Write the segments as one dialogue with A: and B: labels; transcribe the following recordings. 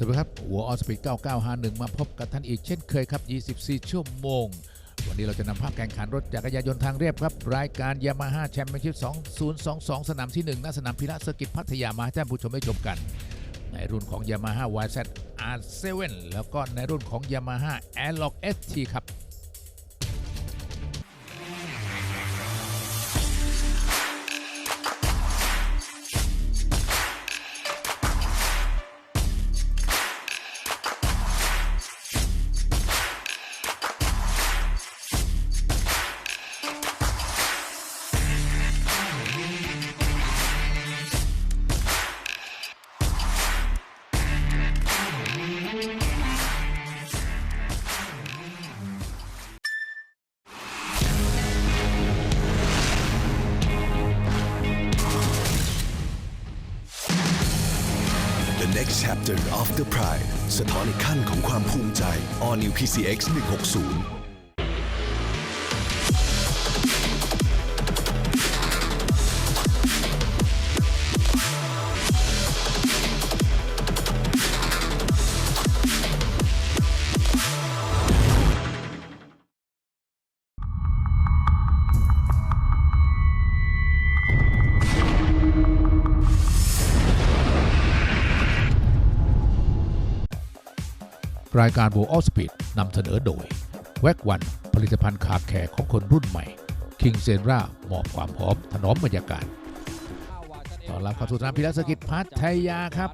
A: สวัสดีครับหัวออสปีด9951 มาพบกับท่านอีกเช่นเคยครับ 24 ชั่วโมง วันนี้เราจะนำภาพแข่งขันรถจักรยานยนต์ทางเรียบครับ รายการยามาฮ่าแชมเปี้ยนชิพ2022 สนามที่1ณสนามพิระเซอร์กิตพัทยามาให้ท่านผู้ชมได้ชมกัน ในรุ่นของ Yamaha YZ R7 แล้วก็ในรุ่นของ Yamaha Airlock ST ครับ
B: next chapter of the pride สะท้อนอีกขั้นของความภูมิใจ All New PCX 160
A: รายการ w o r l d Speed นำเสนอโดยแว็กวันผลิตภัณฑ์คาแคร์ของคนรุ่นใหม่ King s e n r a มอบความหอมถนอมบรรยากาศต้อนรับเข้าสู่สนามพิรัสกิจพัทยาครับ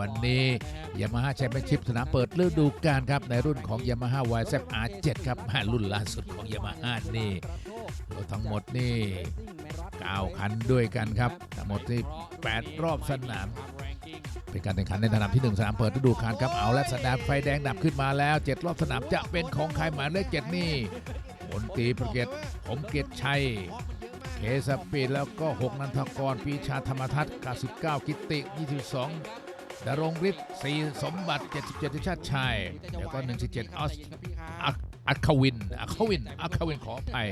A: วันนี้ยามาฮ่าแชมเปี้ยนชิพสนามเปิดฤดูกาลครับ ในรุ่นของ Yamaha YZ R7 ครับรุ่นล่าสุดของ Yamaha นี่รถทั้งหมดนี่ 9 คันด้วยกันครับทั้งหมดที่ 8 รอบสนาม เป็นการแข่งขันในสนามที่ 1 สนามเปิดฤดูกาลครับเอาและสนามไฟแดงดับขึ้นมาแล้ว 7 รอบสนามจะเป็นของใครหมายเลขเจ็ดนี่ผลตีประเกตผมเกียรติชัยเคสปีดแล้วก็ 6 นันทกรปีชาธรรมทัศน์99กิติ 22 ดารงฤทธิ์4สมบัติ 77ทิชาติชัยแล้วก็ 17ออสอัคอัควินอัควินอัควินขออภัย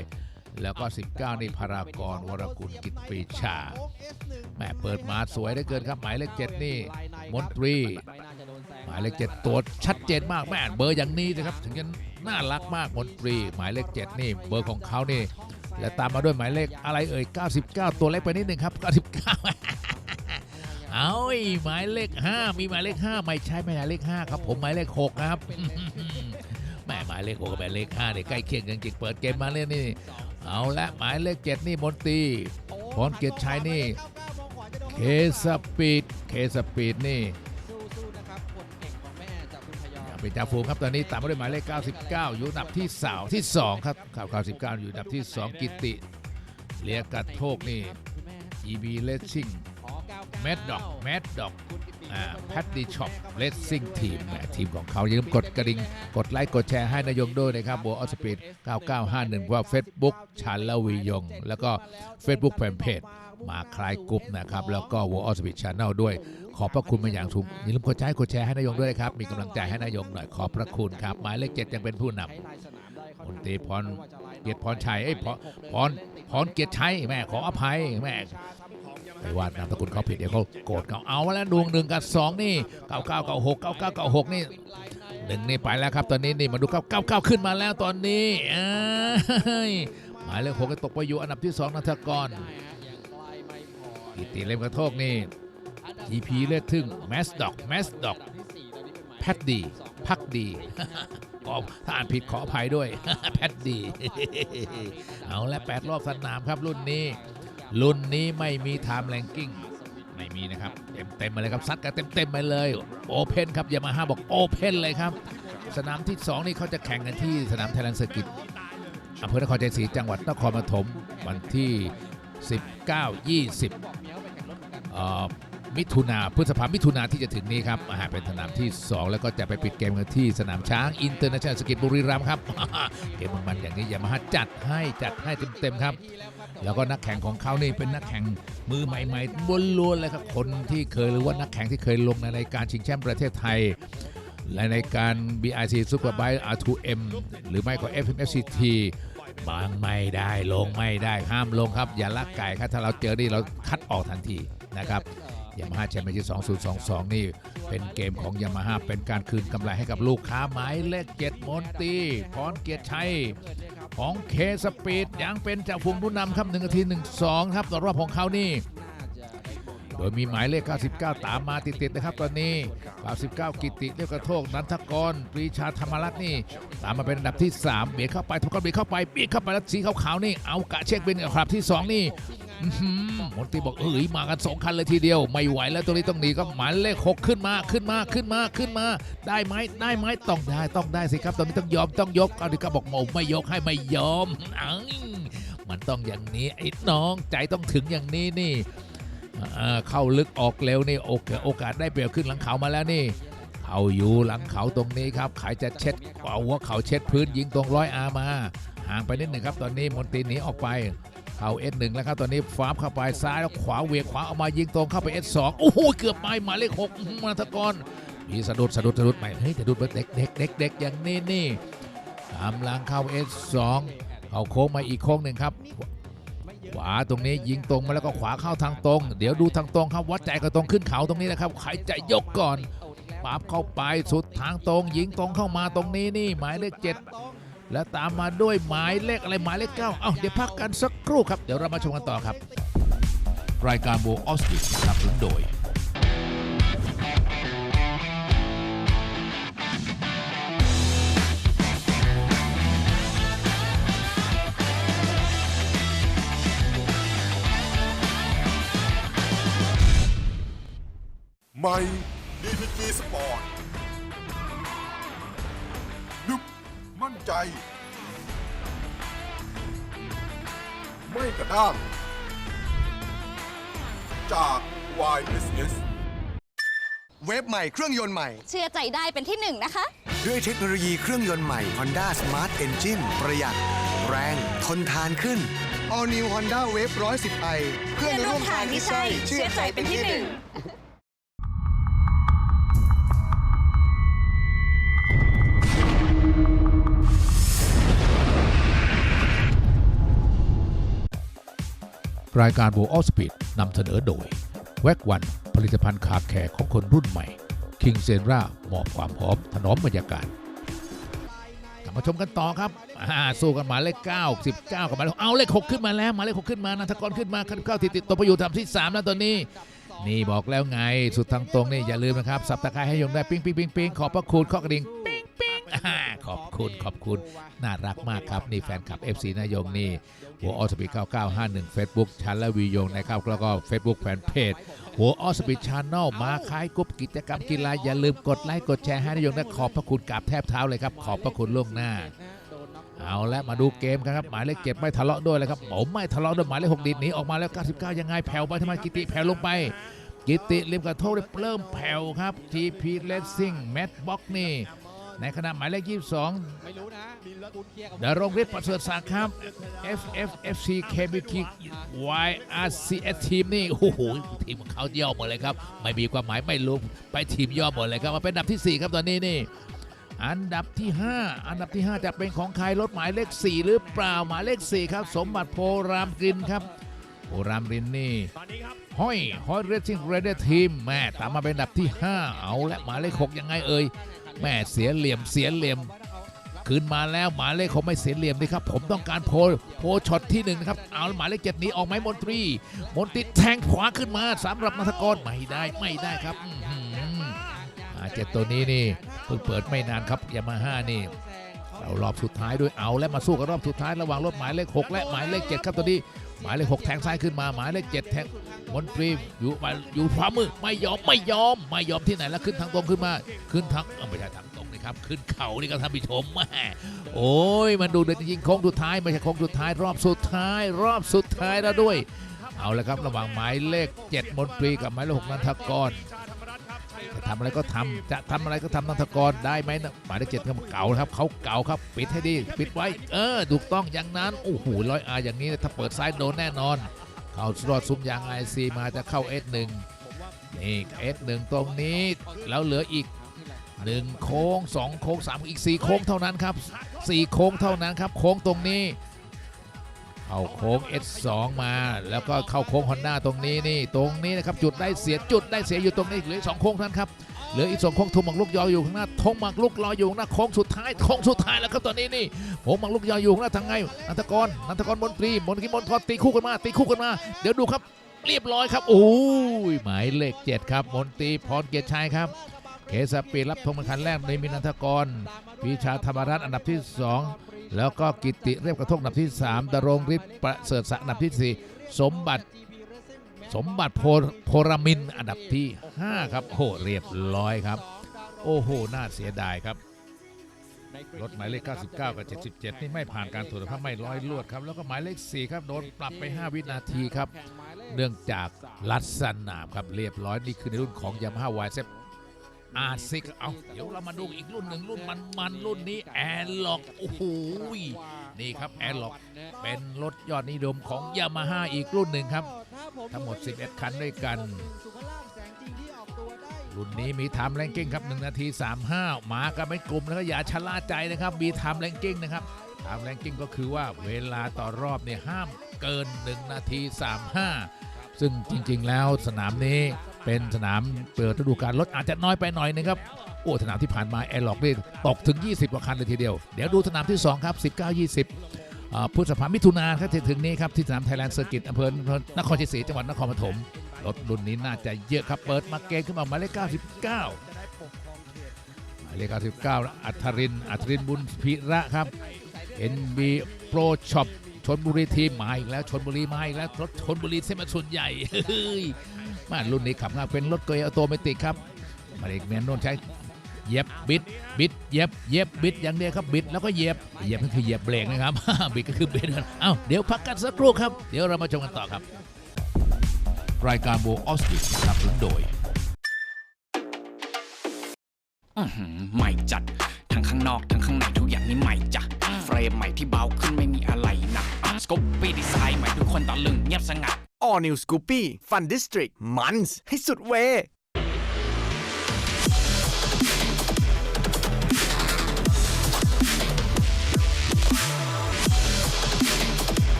A: แล้วก็ 19 นี่พารากรวรกุลกิจปีชา แม่เปิดมาสวยได้เกินครับ หมายเลขเจ็ดนี่ มนตรี หมายเลขเจ็ดตัวชัดเจนมากแม่เบอร์อย่างนี้นะครับ ถึงจะน่ารักมากมนตรี หมายเลขเจ็ดนี่เบอร์ของเขานี่ และตามมาด้วยหมายเลขอะไรเอ่ย 99 ตัวเล็กไปนิดหนึ่งครับ 99 เอาอีกหมายเลข 5 มีหมายเลข 5 ไม่ใช่ไม่ใช่หมายเลข 5 ครับผมหมายเลข 6 ครับแม่หมายเลข 6 กับหมายเลข5เนี่ยใกล้เคียงกันจริงเปิดเกมมาเลยนี่เอาละหมายเลข 7 นี่มนตรีพรเกียรติชัยนี่ เคสปีดเคสปีดนี่
C: สู้ๆนะครับคนเก่งของแม่จากคุณพยอม
A: เป็นจ่าฝูงครับตอนนี้ตามมาด้วยหมายเลข 99 อยู่อันดับที่สาวที่ 2 ครับข่าว99อยู่อันดับที่ 2 กิติเลียกัดโทกนี่
C: คุณแม่
A: EB Racing
C: ขอ99
A: แมดด็อกแมดด็อก
C: คุณกิตติ
A: อ่า แพดดี้ช็อปเลสซิ่งทีมทีมของเขาอย่าลืมกดกระดิ่ง กดไลค์ กดแชร์ให้นายงด้วยนะครับบัวออสปีด9951 ว่า Facebook ชันละวียง แล้วก็ Facebook แฟนเพจมาคลายกรุ๊ปนะครับ แล้วก็วัวออสปีดชาแนลด้วย ขอบพระคุณมาอย่างสูงอย่าลืมกดไลค์กดแชร์ให้นายงด้วยนะครับ มีกำลังใจให้นายงหน่อยขอบพระคุณครับ หมายเลขเจ็ดยังเป็นผู้นำ
C: ใช้ลายสนามได้ครับ
A: มนตรีพรเกียรติพรชัยเอ้ยพรพรพรเกียรติชัยแม่ขออภัยแม่ ไปวาดนามสกุลเขาผิดเดี๋ยวเขาโกรธเขาเอาแล้วดวงหนึ่งกับสองนี่เก้าเก้าเก้าหกเก้าเก้าเก้าหกนี่หนึ่งนี่ไปแล้วครับตอนนี้นี่มาดูเก้าเก้าเก้าขึ้นมาแล้วตอนนี้อ้ายหมายเลขหกตกไปอยู่อันดับที่สองนัทกร
C: กิ
A: ติเล่มกระโทกนี่ GP เลือดทึ่งแมสด็อกแมสด็อกแพทดีพักดีขอถ้าอ่านผิดขออภัยด้วย แพทดี เอาละแปดรอบสนามครับรุ่นนี้ รุ่นนี้ไม่มีไทม์แลงกิ้งไม่มีนะครับ เต็มเต็มมาเลยครับซัดกันเต็มเต็มไปเลยโอเพนครับยามาฮ่าบอกโอเพนเลยครับ สนามที่ 2 นี่เขาจะแข่งกันที่สนามไทยแลนด์เซอร์กิตอำเภอนครชัยศรีจังหวัดนครปฐมวันที่ 19 20เอ่อ มิถุนาพฤษภามิถุนาที่จะถึงนี้ครับอาหารเป็นสนามที่ 2 แล้วก็จะไปปิดเกมกันที่สนามช้างอินเตอร์เนชั่นแนลสกิตบุรีรัมย์ครับเกมมันๆอย่างนี้ยามาฮ่าจัดให้จัดให้เต็มๆครับ แล้วก็นักแข่งของเขานี่เป็นนักแข่งมือใหม่ๆบนล้วนๆเลยครับคนที่เคยหรือว่านักแข่งที่เคยลงในรายการชิงแชมป์ประเทศไทยและในการ BIC Superbike R2M หรือไม่ก็ FMFCT บางไม่ได้ลงไม่ได้ห้ามลงครับ อย่าลักไก่ครับถ้าเราเจอนี่เราคัดออกทันทีนะครับ ยามาฮ่าแชมเปี้ยนชิพ2022 นี่เป็นเกมของยามาฮ่าเป็นการคืนกำไรให้กับลูกค้าหมายเลขเจ็ดมนตรีพรเกียรติชัย ของเคสปีดยังเป็นจ่าฝูงผู้นำครับ1นาที1-2ครับต่อรอบของเขานี่โดยมีหมายเลข 99 ตามมาติดๆนะครับตอนนี้ 99 กิติเรียกกระโทกนันทกรปรีชาธรรมรัตน์นี่ ตามมาเป็นอันดับที่ 3 เบียดเข้าไปทุกคนเบียดเข้าไปเบียดเข้าไปแล้วสีขาวๆนี่ เอากะเช็คเป็นอันดับที่ 2 นี่ มนตรีบอกเอ้ยมากัน2คันเลยทีเดียว ไม่ไหวแล้วตรงนี้ต้องหนีก็หมายเลข6ขึ้นมาขึ้นมาขึ้นมาขึ้นมา ได้ไหมได้ไหมต้องได้ต้องได้สิครับ ตอนนี้ต้องยอมต้องยกเอาดิครับบอกโมไม่ยกให้ไม่ยอมอังมันต้องอย่างนี้ไอ้น้องใจต้องถึงอย่างนี้นี่เข้าลึกออกเร็วนี่โอกาสโอกาสได้เปรียบขึ้นหลังเขามาแล้วนี่เขาอยู่หลังเขาตรงนี้ครับใครจะเช็ดเอาหัวเขาเช็ดพื้นยิงตรงร้อยอามา ห่างไปนิดหนึ่งครับ ตอนนี้มนตรีหนีออกไป เขาเอสหนึ่งแล้วครับตอนนี้ฟาร์มเข้าไปซ้ายแล้วขวาเวียงขวาเอามายิงตรงเข้าไปเอสสองโอ้โหเกือบไปหมายเลขหกอื้อหือมาทกรมีสะดุดสะดุดสะดุดใหม่เฮ้ยสะดุดเด็กเด็กเด็กเด็กอย่างนี้นี่กำลังเข้าเอสสองเขาโค้งมาอีกโค้งหนึ่งครับขวาตรงนี้ยิงตรงมาแล้วก็ขวาเข้าทางตรง เดี๋ยวดูทางตรงครับวัดใจก็ตรงขึ้นเขาตรงนี้นะครับใครจะยกก่อนปั๊บเข้าไปสุดทางตรงยิงตรงเข้ามาตรงนี้นี่หมายเลขเจ็ด แล้วตามมาด้วยหมายเลขอะไรหมายเลขเก้าเอ้าเดี๋ยวพักกันสักครู่ครับ เดี๋ยวเรามาชมกันต่อครับ รายการโบออสติสนับสนุนโดย
D: ใหม่ DPG Sport นึ ด้างจาก YSS
E: เว็บใหม่เครื่องยนต์ใหม่
F: เชื่อใจได้เป็นที่หนึ่งนะคะ
E: ด้วยเทคโนโลยีเครื่องยนต์ใหม่ Honda Smart Engine ประหยัด แรง ทนทานขึ้น All New Honda Wave 110i เพื่อนร่วมทางที่ใช่ เชื่อใจเป็นที่หนึ่ง
A: รายการโบออสปีดนำเสนอโดย แวกวันผลิตภัณฑ์คาแคร์ของคนรุ่นใหม่คิงเซนรามอบความหอมถนอมบรรยากาศกลับมาชมกันต่อครับสู้กันหมายเลข9 19กับหมายเลขเอาเลข6ขึ้นมาแล้วหมายเลข6ขึ้นมานันทกรขึ้นมาเข้าติดติดตัวไปอยู่ทำที่3แล้วตอนนี้ นี่บอกแล้วไงสุดทางตรงนี่อย่าลืมนะครับสับตะไคร้ให้ยงได้ปิ้งปิ้งปิ้งปิ้งขอบพระคุณข้อกระดิ่ง ขอบคุณขอบคุณน่ารักมากครับ นี่แฟนคลับ FC นายงนี่หัวออสปีด9951 Facebook ชั้นและวียงนะครับแล้วก็ Facebook แฟนเพจหัวออสปีดชานแนลมาคล้ายกรุ๊ปกิจกรรมกีฬาอย่าลืมกดไลค์กดแชร์ให้นายงนะขอบพระคุณกราบแทบเท้าเลยครับ ขอบพระคุณล่วงหน้าเอาละมาดูเกมกันครับ หมายเลขเจ็ดไม่ทะเลาะด้วยเลยครับผมไม่ทะเลาะด้วยหมายเลขหกดีดหนีออกมาแล้ว 99 ยังไงแผ่วไปทำไมกิติแผ่วลงไป กิติริมกระโทษเริ่มแผ่วครับ GP Racing Matt Box นี่ ในขณะหมายเลข22
C: ไม่รู้นะคุณเคลียร์กับ
A: ดารงฤทธิ์ประเสริฐศักดิ์ครับ FFFC KBK YRCS ทีมนี่โอ้โหทีมของเขาย่อหมดเลยครับ ไม่มีความหมายไม่รู้ไปทีมย่อหมดเลยครับมาเป็นอันดับที่ 4 ครับตอนนี้นี่ อันดับที่ 5 อันดับที่ 5 จะเป็นของใครรถหมายเลข 4 หรือเปล่าหมายเลข 4 ครับ สมบัติโพรามกรินครับโพรามกรินนี่ ห้อยห้อยเรซิ่งเรเดทีมแม่ตามมาเป็นอันดับที่ 5 เอาและหมายเลข6ยังไงเอ่ยแม่เสียเหลี่ยมเสียเหลี่ยมคืนมาแล้วหมายเลขเขาไม่เสียเหลี่ยมดีครับ ผมต้องการโพลโพลช็อตที่หนึ่งนะครับเอาหมายเลขเจ็ดนี้ออกไหมมนตรี มนตรีแทงขวาขึ้นมาสำหรับนัทกรไม่ได้ไม่ได้ครับเจ็ดตัวนี้นี่เพิ่งเปิดไม่นานครับยามาฮ่านี่เรารอบสุดท้ายด้วยเอาและมาสู้กันรอบสุดท้ายระหว่างรถหมายเลข6และหมายเลข7ครับตัวนี้หมายเลข6แทงซ้ายขึ้นมาหมายเลข7แทง มนตรีอยู่มาอยู่ขวามือไม่ยอมไม่ยอมไม่ยอมที่ไหนแล้วขึ้นทางตรงขึ้นมา ขึ้นทางไม่ใช่ทางตรงนี่ครับ ขึ้นเขานี่ก็ท่านผู้ชมแม่โอ้ยมันดูเดือดจริงโค้งสุดท้ายไม่ใช่โค้งสุดท้ายรอบสุดท้าย รอบสุดท้ายแล้วด้วย เอาละครับระหว่างหมายเลข 7 มนตรีกับหมายเลข6นันทกรจะทำอะไรก็ทำจะทำอะไรก็ทำนันทกรได้ไหมนะหมายเลขเจ็ดก็เก่าครับเขาเก่าครับปิดให้ดีปิดไว้ เออถูกต้องอย่างนั้นโอ้โหร้อยอาอย่างนี้ถ้าเปิดซ้ายโดนแน่นอน เข้ารอดซุ้มยางไอซีมาจะเข้า S1 นี่ S1 ตรงนี้แล้วเหลืออีก1โค้ง2โค้ง3อีก4โค้งเท่านั้นครับ4โค้งเท่านั้นครับ โค้งตรงนี้ เข้าโค้ง S2 มา แล้วก็เข้าโค้งฮอนด้าตรงนี้นี่ตรงนี้นะครับจุดได้เสียจุดได้เสียอยู่ตรงนี้เหลือสองโค้งท่านครับ เหลืออีกสองโค้งทงหมักลูกยออยู่ข้างหน้าทงหมักลูกรออยู่ข้างหน้าโค้งสุดท้ายโค้งสุดท้ายแล้วครับตอนนี้นี่โค้งหมักลูกยออยู่ข้างหน้าทางไงนันทกรนันทกรมนตรีมนตรีมนทรตีคู่กันมา ตีคู่กันมา เดี๋ยวดูครับเรียบร้อยครับโอ้ยหมายเลขเจ็ดครับมนตรีพรเกียรติชัยครับเคสปีรับธงเป็นคันแรกในมินันทกรปีชาธรรมรัตน์อันดับที่ 2 แล้วก็กิติเรียบกระทงอันดับที่ 3ดรงฤทธิ์ประเสริฐศักดิ์อันดับที่ 4 สมบัติ สมบัติโพโพรามินอันดับที่ 5 ครับโอ้เรียบร้อยครับ โอ้โห น่าเสียดายครับ รถหมายเลข 99 กับ 77 นี่ไม่ผ่านการตรวจสภาพไม่ร้อยลวดครับ แล้วก็หมายเลข 4 ครับ โดนปรับไป 5 วินาทีครับ เนื่องจากลัดสนามครับ เรียบร้อย นี่คือในรุ่นของ Yamaha y z อาซิกเอาเดี๋ยวเรามาดูอีกรุ่นหนึ่งรุ่นมันมันรุ่นนี้แอร์ล็อกโอ้โหนี่ครับแอร์ล็อกเป็นรถยอดนิยมของ Yamaha อีกรุ่นหนึ่งครับ ทั้งหมด 11 คันด้วยกัน รุ่นนี้มีไทม์แรงกิ้งครับ 1 นาที 35 มากันเป็นกลุ่มแล้วก็อย่าชะล่าใจนะครับ มีไทม์แรงกิ้งนะครับไทม์แรงกิ้งก็คือว่าเวลาต่อรอบเนี่ยห้ามเกิน 1 นาที 35 ซึ่งจริงๆแล้วสนามนี้เป็นสนามเปิดฤดูกาลรถอาจจะน้อยไปหน่อยนะครับโอ้สนามที่ผ่านมาแอร์ล็อกนี่ตกถึง 20 กว่าคันเลยทีเดียว เดี๋ยวดูสนามที่ 2 ครับ 19 20อ่า พฤษภามิถุนาครับถึงนี้ครับที่สนามไทยแลนด์เซอร์กิตอำเภอนครชัยศรีจังหวัดนครปฐมรถรุ่นนี้น่าจะเยอะครับเปิดมาเกณฑ์ขึ้นมาหมายเลข99หมายเลข99อัธรินอัธรินทร์บุญพิระครับ NB Pro Shop ชนบุรีทีมมาอีกแล้วชนบุรีมาอีกแล้วรถชนบุรีเส้นมันส่วนใหญ่เฮ้ยมารุ่นนี้ขับง่ายเป็นรถเกียร์ออโตเมติครับหมายเลขแมนนนใช้ เหยียบบิดบิดเหยียบเหยียบบิดอย่างเดียวครับบิดแล้วก็เหยียบเหยียบก็คือเหยียบเบรกนะครับบิดก็คือเบรกเอ้าเดี๋ยวพักกันสักครู่ครับ เดี๋ยวเรามาชมกันต่อครับ รายการโบออสติสนับสนุนโดย
F: อื้อหือใหม่จัดทั้งข้างนอกทั้งข้างในทุกอย่างนี่ใหม่จ้ะเฟรมใหม่ที่เบาขึ้นไม่มีอะไรหนักสกอปปี้ดีไซน์ใหม่ทุกคนตะลึงเงียบสงัด
E: All New Scoopy Fun District มันให้สุดเว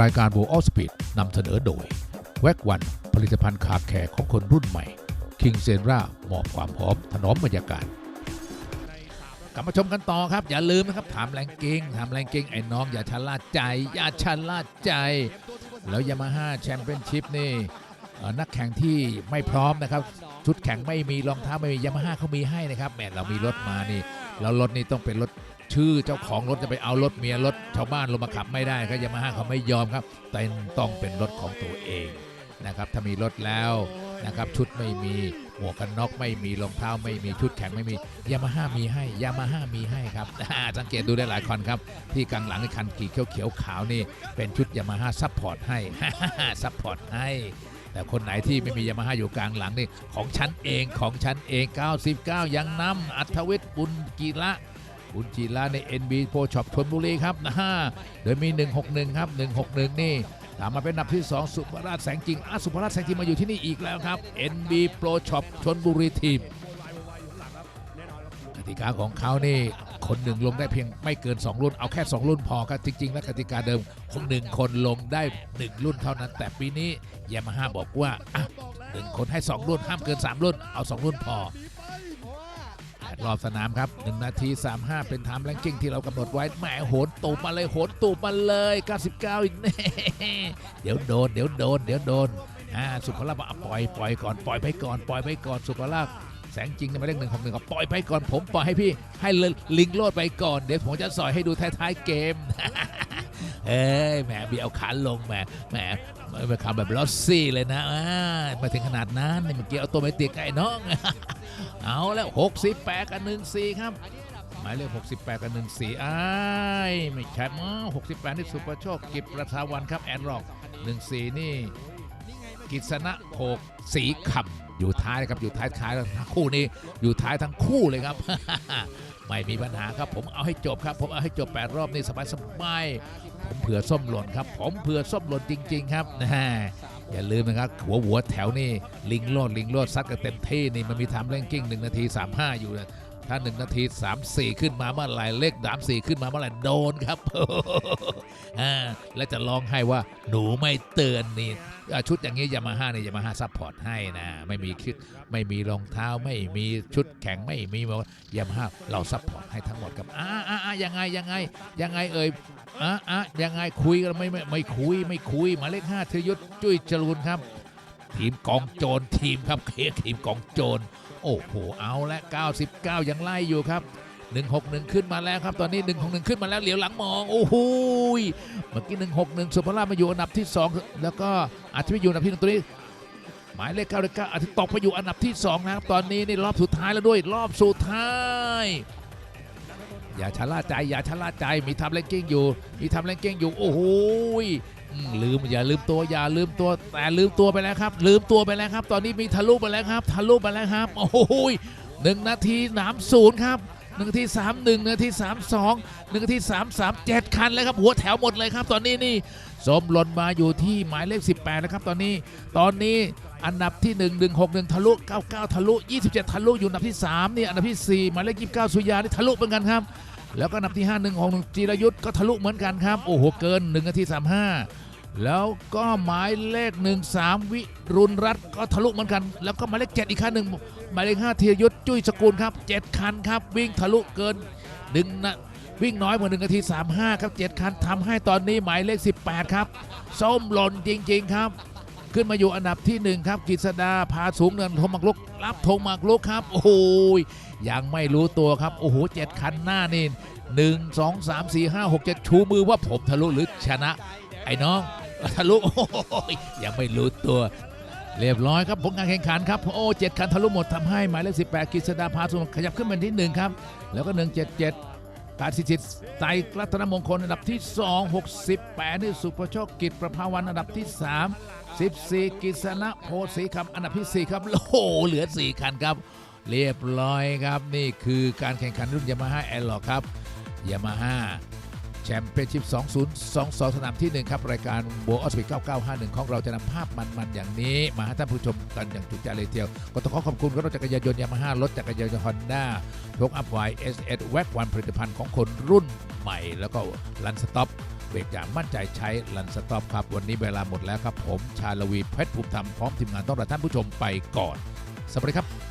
A: รายการโบออสปีดนำเสนอโดยแว็กวันผลิตภัณฑ์ขาแขกของคนรุ่นใหม่คิงเซนรามอบความหอมถนอมบรรยากาศกลับมาชมกันต่อครับ อย่าลืมนะครับ ถามแรงกิงถามแรงกิงไอ้น้อง อย่าชะล่าใจ อย่าชะล่าใจ แล้วยามาฮ่าแชมเปี้ยนชิพนี่นักแข่งที่ไม่พร้อมนะครับ ชุดแข่งไม่มีรองเท้าไม่มียามาฮ่าเขามีให้นะครับแหมเรามีรถมานี่แล้วรถนี่ต้องเป็นรถชื่อเจ้าของรถจะไปเอารถเมียรถชาวบ้านลงมาขับไม่ได้ครับยามาฮ่าเขาไม่ยอมครับแต่ต้องเป็นรถของตัวเองนะครับถ้ามีรถแล้วนะครับชุดไม่มีหมวกกันน็อกไม่มีรองเท้าไม่มีชุดแข่งไม่มียามาฮ่ามีให้ยามาฮ่ามีให้ครับสังเกตดูได้หลายคนครับ ที่กลางหลังคันกี่เขียวเขียวขาวนี่เป็นชุดยามาฮ่าซัพพอร์ตให้ซัพพอร์ตให้ แต่คนไหนที่ไม่มียามาฮ่าอยู่กลางหลังนี่ของฉันเองของฉันเอง 99 ยังนำอัธวิทย์บุญกีระบุญกีระใน NB Pro Shop ชนบุรีครับนะฮะโดยมี 161 ครับ 161 นี่ตามมาเป็นอันดับที่ 2 สุภราชแสงจริงอะสุภราชแสงจริงมาอยู่ที่นี่อีกแล้วครับ NB Pro Shop ชนบุรีทีมกติกาของเขานี่ คนหนึ่งลงได้เพียงไม่เกิน 2 รุ่น เอาแค่ 2 รุ่นพอครับจริง ๆ แล้วกติกาเดิมคนหนึ่งคนลงได้ 1 รุ่นเท่านั้น แต่ปีนี้ยามาฮ่าบอกว่าอะหนึ่งคนให้ 2 รุ่นห้ามเกิน 3 รุ่น เอา 2 รุ่นพอรอบสนามครับ 1 นาที 35 เป็นไทม์แรงกิ้งที่เรากำหนดไว้แหมโหนตูบมาเลยโหนตูบมาเลย 99อีกแน่เดี๋ยวโดน เดี๋ยวโดน เดี๋ยวโดนอ่าสุภาพบอกปล่อยปล่อยก่อนปล่อยไปก่อนปล่อยไปก่อนสุภาพ แสงจริงในหมายเลขหนึ่งของหนึ่งปล่อยไปก่อนผมปล่อยให้พี่ให้ลิงโลดไปก่อนเดี๋ยวผมจะสอยให้ดูท้ายๆเกมเอ้ยแหมมีเอาขาลงแหมแหมไม่ไปขับแบบลอสซี่เลยนะมาถึงขนาดนั้นนี่เมื่อกี้เอาตัวไม่ติดไอ้น้อง เอาแล้ว68กับ14ครับหมายเลข68 กับ 14อ้ายไม่ใช่มั้ง68 นี่สุประโชคกิจประทาวันครับ แอนร็อก 14 นี่ กิษณะโภกสีคำ อยู่ท้ายนะครับอยู่ท้ายท้ายทั้งคู่นี้อยู่ท้ายทั้งคู่เลยครับ ไม่มีปัญหาครับผมเอาให้จบครับ ผมเอาให้จบ8รอบนี่สบายสบายๆผมเผื่อส้มหล่นครับ ผมเผื่อส้มหล่นจริง ๆ ครับนะฮะอย่าลืมนะครับหัวหัวแถวนี่ลิงโลดลิงโลดซัดกันเต็มที่นี่มันมีทำเล่นกิ้ง1นาที 35 อยู่นะ ถ้า1นาที34ขึ้นมาเมื่อไหร่เลขสามสี่ขึ้นมาเมื่อไหร่โดนครับอ่าและจะร้องให้ว่าหนูไม่เตือนนี่ชุดอย่างนี้ยามาฮ่านี่ยามาฮ่าซัพพอร์ตให้นะไม่มีคิดไม่มีรองเท้าไม่มีชุดแข่งไม่มียามาฮ่าเราซัพพอร์ตให้ทั้งหมดครับอ่าอ่าอ่ายังไงยังไงยังไงเอ่ยอ่าอ่ายังไงคุยกันไม่ไม่ไม่คุยไม่คุยหมายเลขห้าธยุทธจุ้ยจรูนครับ ทีมกองโจรทีมครับเคทีมกองโจรโอ้โหเอาและ 99 ยังไล่อยู่ครับ 161 ขึ้นมาแล้วครับ ตอนนี้ 161 ขึ้นมาแล้วเหลียวหลังมองโอ้โหเมื่อกี้ 161 สุภาพมาอยู่อันดับที่ 2 แล้วก็อาทิตย์อยู่อันดับที่หนึ่งตัวนี้หมายเลข9เลข9อาทิตย์ตกไปอยู่อันดับที่ 2 นะครับ ตอนนี้นี่รอบสุดท้ายแล้วด้วยรอบสุดท้ายอย่าชะล่าใจอย่าชะล่าใจมีทำแรงกิ้งอยู่ มีทำแรงกิ้งอยู่ โอ้โห ลืมอย่าลืมตัวอย่าลืมตัวแต่ลืมตัวไปแล้วครับ ลืมตัวไปแล้วครับ ตอนนี้มีทะลุไปแล้วครับ ทะลุไปแล้วครับ โอ้โหยหนึ่งนาทีสามศูนย์ครับหนึ่งนาทีสามหนึ่งนาทีสามสองหนึ่งนาทีสามสามเจ็ดคันเลยครับ หัวแถวหมดเลยครับ ตอนนี้นี่สมหล่นมาอยู่ที่หมายเลข 18 นะครับ ตอนนี้ตอนนี้อันดับที่ 1 1 6 1 ทะลุ 99 ทะลุ 27 ทะลุอยู่อันดับที่ 3 นี่อันดับที่ 4 หมายเลข 29 สุริยานี่ทะลุเหมือนกันครับ แล้วก็อันดับที่ 5 1 6 1จีรยุทธ์ก็ทะลุเหมือนกันครับ โอ้โห เกิน1นาที 35 แล้วก็หมายเลข 13 วิรุณรัตน์ก็ทะลุเหมือนกัน แล้วก็หมายเลข 7 อีกคันหนึ่งหมายเลข5ธีรยุทธ์จุ้ยสกุลครับ 7 คันครับ วิ่งทะลุเกินหนึ่งนะวิ่งน้อยกว่า1นาที 35 ครับ 7 คันทำให้ตอนนี้หมายเลข 18 ครับ ส้มหล่นจริง ๆ ครับ ขึ้นมาอยู่อันดับที่ 1 ครับกฤษดาพาสูงเนินธงมากลุกรับธงมากลุกครับ โอ้โห ยังไม่รู้ตัวครับ โอ้โหเจ็ดคันหน้านี่หนึ่งสองสามสี่ห้าหกเจ็ดชูมือว่าผมทะลุหรือชนะ ไอ้น้องทะลุโอ้โหยังไม่รู้ตัวเรียบร้อยครับผลการแข่งขันครับโอ้เจ็ดคันทะลุหมดทำให้หมายเลข18กฤษดาพาสูงขยับขึ้นเป็นที่1ครับ แล้วก็177กาสิทธิ์ไตรรัตนมงคลอันดับที่2 68นี่สุภโชคกิจประภาวันอันดับที่3 14กิษณะโพสีคำอันดับที่4ครับโอ้เหลือ4คันครับ เรียบร้อยครับ นี่คือการแข่งขันรุ่นยามาฮ่าแอร์ล็อกครับยามาฮ่าแชมเปี้ยนชิพ 2022 สนามที่ 1 ครับ รายการโบออสปี9951 ของเราจะนำภาพมันๆ อย่างนี้ มาให้ท่านผู้ชมกันอย่างจุใจเลยทีเดียว ก็ต้องขอขอบคุณรถจักรยานยนต์ยามาฮ่ารถจักรยานยนต์ฮอนด้าพกอัพไวเอสเอสแว็กวันผลิตภัณฑ์ของคนรุ่นใหม่ แล้วก็ลันสต็อปเบรกอย่างมั่นใจใช้ลันสต็อปครับ วันนี้เวลาหมดแล้วครับผมชาลวีเพชรภูมิธรรมพร้อมทีมงานต้องลาท่านผู้ชมไปก่อนสวัสดีครับ